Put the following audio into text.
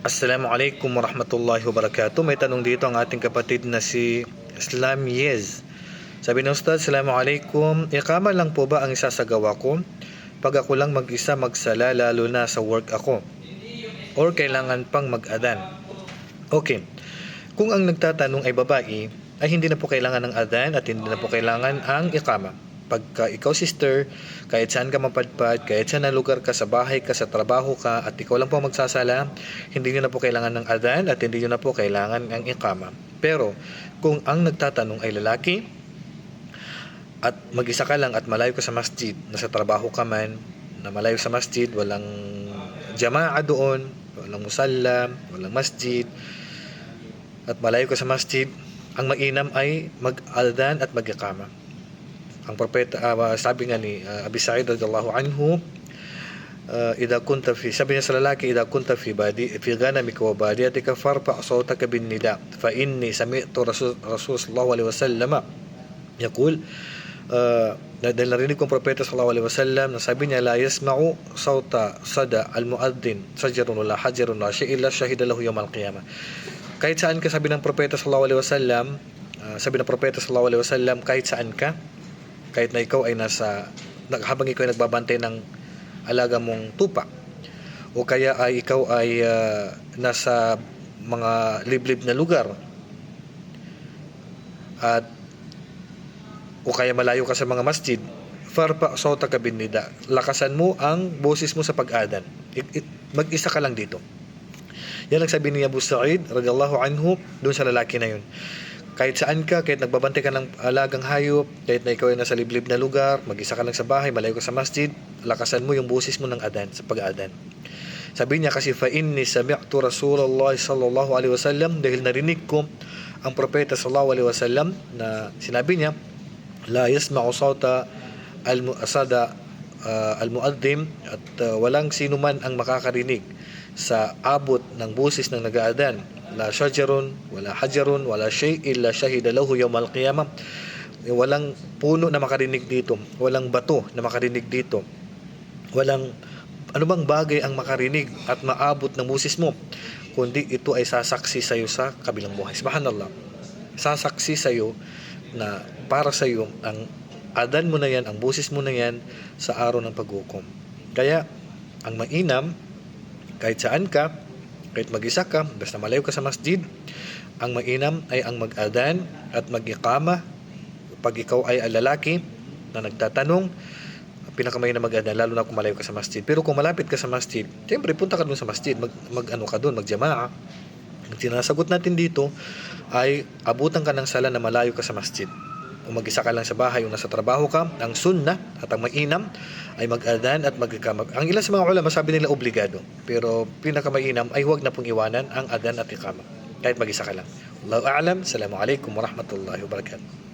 Assalamualaikum warahmatullahi wabarakatuh. May tanong dito ang ating kapatid na si Islam Yez. Sabi ng Ustad, Assalamualaikum. Ikama lang po ba ang isasagawa ko? Pag ako lang mag-isa magsala lalo na sa work ako. Or kailangan pang mag-adan? Okay. Kung ang nagtatanong ay babae, ay hindi na po kailangan ng adan at hindi na po kailangan ang ikama. Pagka ikaw sister, kahit saan ka mapadpad, kahit saan na lugar ka, sa bahay ka, sa trabaho ka, at ikaw lang po magsasala, hindi nyo na po kailangan ng adan at hindi nyo na po kailangan ng ikama. Pero, kung ang nagtatanong ay lalaki, at mag-isa ka lang at malayo ka sa masjid, nasa trabaho ka man, na malayo sa masjid, walang jamaa doon, walang musalla, walang masjid, at malayo ka sa masjid, ang mainam ay mag-aldan at mag-ikama. Ang propeta, uh, sabi nga ni uh, Abi Sa'id radhiyallahu anhu, uh, idha kunta fi sabi niya sa lalaki idha kunta fi badi fi ganamika wa badiyatika farfa sawtaka bin nida. Fa inni sami'tu rasul rasul sallallahu alaihi wasallam yaqul uh, dahil narinig kong propeta sallallahu alaihi wasallam na sabi niya la yasma'u sawta sada al muaddin sajarun wala hajarun la shay illa shahida lahu yawm al qiyamah kahit saan ka sabi ng propeta sallallahu alaihi wasallam uh, sabi ng propeta sallallahu alaihi wasallam kahit saan ka kahit na ikaw ay nasa habang ikaw ay nagbabantay ng alaga mong tupa o kaya ay ikaw ay uh, nasa mga liblib na lugar at o kaya malayo ka sa mga masjid farpa sota ka binida lakasan mo ang boses mo sa pag-adan. Mag-isa ka lang dito. Yan ang sabi ni Abu Sa'id radiyallahu anhu doon sa lalaki na yun kahit saan ka, kahit nagbabantay ka ng alagang hayop, kahit na ikaw ay nasa liblib na lugar, mag-isa ka lang sa bahay, malayo ka sa masjid, lakasan mo yung busis mo ng adan, sa pag-adan. Sabi niya kasi, fa inni sami'tu Rasulullah sallallahu alaihi wasallam dahil narinig ko ang propeta sallallahu alaihi wasallam na sinabi niya, la yasma'u sawta al-mu'asada uh, al-muaddim at uh, walang sino man ang makakarinig sa abot ng busis ng nag-aadan. La shajarun wala hajarun wala shay illa shahida lahu yawm al-qiyamah walang puno na makarinig dito walang bato na makarinig dito. Walang anumang bagay ang makarinig at maabot ng busis mo kundi ito ay sasaksi sa iyo sa kabilang buhay. Subhanallah. Sasaksi sa iyo na para sa iyo ang adan mo na yan ang busis mo na yan sa araw ng paghukom kaya ang mainam kahit saan ka kahit mag-isa ka, basta malayo ka sa masjid, ang mainam ay ang mag-adan at mag-ikama pag ikaw ay lalaki na nagtatanong, pinakamay na mag-adan, lalo na kung malayo ka sa masjid. Pero kung malapit ka sa masjid, siyempre punta ka doon sa masjid, mag, mag ano ka doon, magjamaa. Ang sinasagot natin dito ay abutan ka ng sala na malayo ka sa masjid kung mag-isa ka lang sa bahay o nasa trabaho ka, ang sunnah at ang mainam ay mag-adan at mag-ikamag. Ang ilan sa mga ulama sabi nila obligado, pero pinakamainam ay huwag na pong iwanan ang adan at ikama kahit mag-isa ka lang. Allahu a'lam. Assalamualaikum warahmatullahi wabarakatuh.